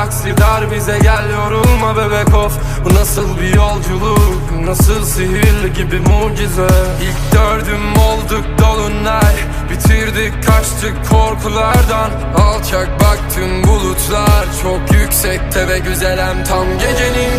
galaksi dar bize gel yorulma bebek of. Bu nasıl bir yolculuk? Nasıl sihirli gibi mucize? İlk dördüm olduk dolunay Bitirdik kaçtık korkulardan. Alçak baktım bulutlar. Çok yüksekte ve güzelem Tam gecenin